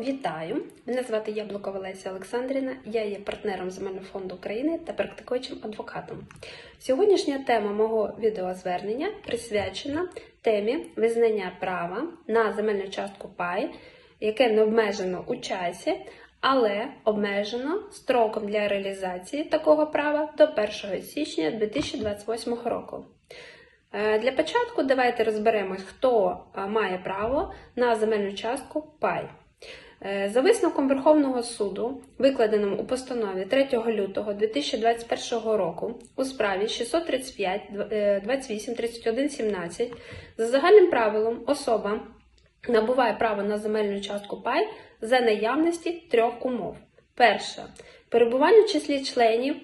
Вітаю! Мене звати Яблукова Леся Олександрівна. Я є партнером Земельного фонду України та практикуючим адвокатом. Сьогоднішня тема мого відеозвернення присвячена темі визнання права на земельну частку пай, яке не обмежено у часі, але обмежено строком для реалізації такого права до 1 січня 2028 року. Е, Для початку давайте розберемось, хто е, має право на земельну частку пай. Е, За висновком Верховного суду, викладеним у постанові 3 лютого 2021 року у справі 635 е, 28 31 17, за загальним правилом особа набуває право на земельну частку пай за наявності трьох умов. Перше перебування в числі членів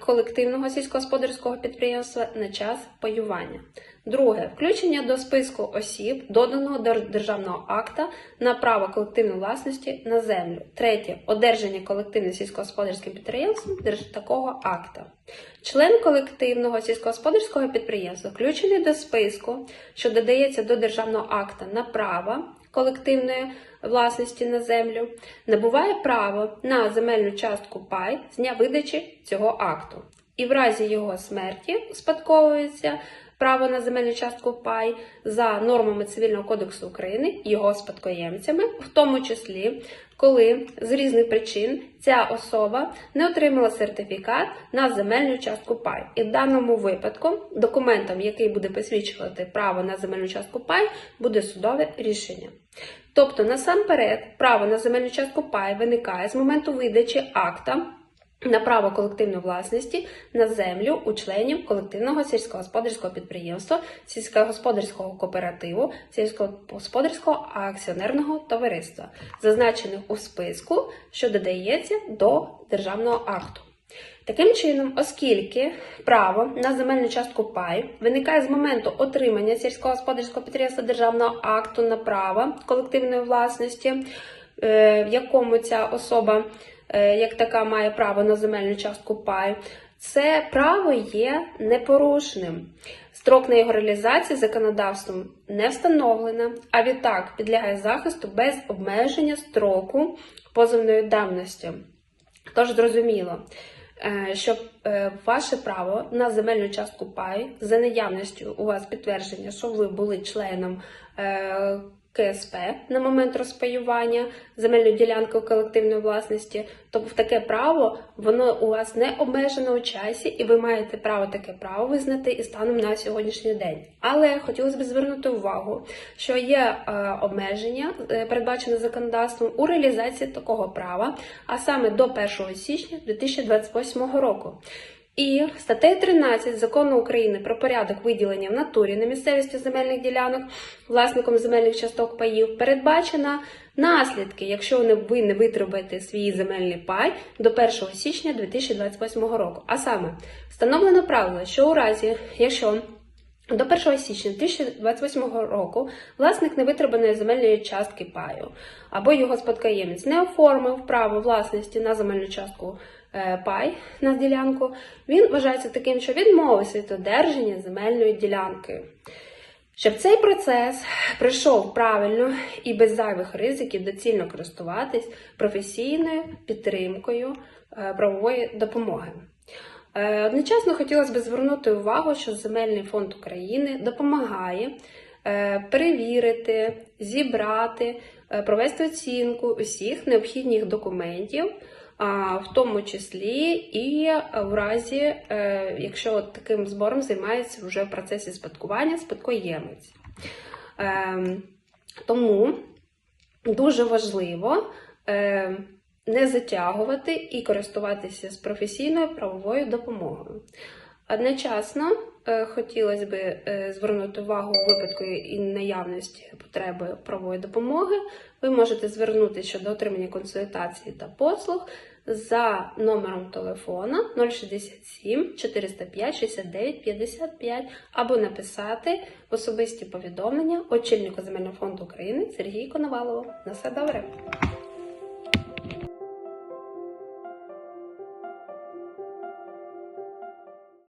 колективного сільськогосподарського підприємства на час паювання. Друге включення до списку осіб, доданого до державного акта на право колективної власності на землю. Третє одержання колективним сільськогосподарським підприємством такого акта. Член колективного сільськогосподарського підприємства включений до списку, що додається до державного акта на право колективної власності на землю, набуває право на земельну частку пай з дня видачі цього акту. І в разі його смерті спадковується право на земельну частку пай за нормами Цивільного кодексу України його спадкоємцями, в тому числі, коли з різних причин ця особа не отримала сертифікат на земельну частку пай. І в даному випадку документом, який буде посвідчувати право на земельну частку пай, буде судове рішення. Тобто, насамперед, право на земельну частку пай виникає з моменту видачі акта на право колективної власності на землю у членів колективного сільськогосподарського підприємства, сільськогосподарського кооперативу, сільськогосподарського акціонерного товариства, зазначених у списку, що додається до державного акту. Таким чином, оскільки право на земельну частку пай виникає з моменту отримання сільськогосподарського підприємства державного акту на право колективної власності, е, в якому ця особа як така має право на земельну частку пай, це право є непорушним. Строк на його реалізацію законодавством не встановлено, а відтак підлягає захисту без обмеження строку позовної давності. Тож зрозуміло, е, що е, ваше право на земельну частку пай за наявністю у вас підтвердження, що ви були членом е, КСП на момент розпаювання земельної ділянки у колективної власності, то в таке право воно у вас не обмежено у часі, і ви маєте право таке право визнати і станом на сьогоднішній день. Але хотілося б звернути увагу, що є е, обмеження, е, передбачене законодавством у реалізації такого права, а саме до 1 січня 2028 року. І статтею 13 закону України про порядок виділення в натурі на місцевості земельних ділянок власником земельних часток паїв передбачено наслідки, якщо ви не витребуєте свій земельний пай до 1 січня 2028 року. А саме встановлено правило, що у разі, якщо до 1 січня 2028 року власник невитребаної земельної частки паю або його спадкоємець не оформив право власності на земельну частку пай на ділянку, він вважається таким, що відмовився від одержання земельної ділянки. Щоб цей процес пройшов правильно і без зайвих ризиків доцільно користуватись професійною підтримкою е, правової допомоги. Е, Одночасно хотілося б звернути увагу, що Земельний фонд України допомагає е, перевірити, зібрати, е, провести оцінку усіх необхідних документів, в тому числі і в разі, е, якщо таким збором займається вже в процесі спадкування спадкоємець. Ем, Тому дуже важливо е, не затягувати і користуватися з професійною правовою допомогою. Одночасно е, хотілося б звернути увагу у випадку і наявності потреби правової допомоги. Ви можете звернутися щодо отримання консультації та послуг за номером телефона 067 405 69 55 або написати в особисті повідомлення очільнику Земельного фонду України Сергію Коновалову. На все добре!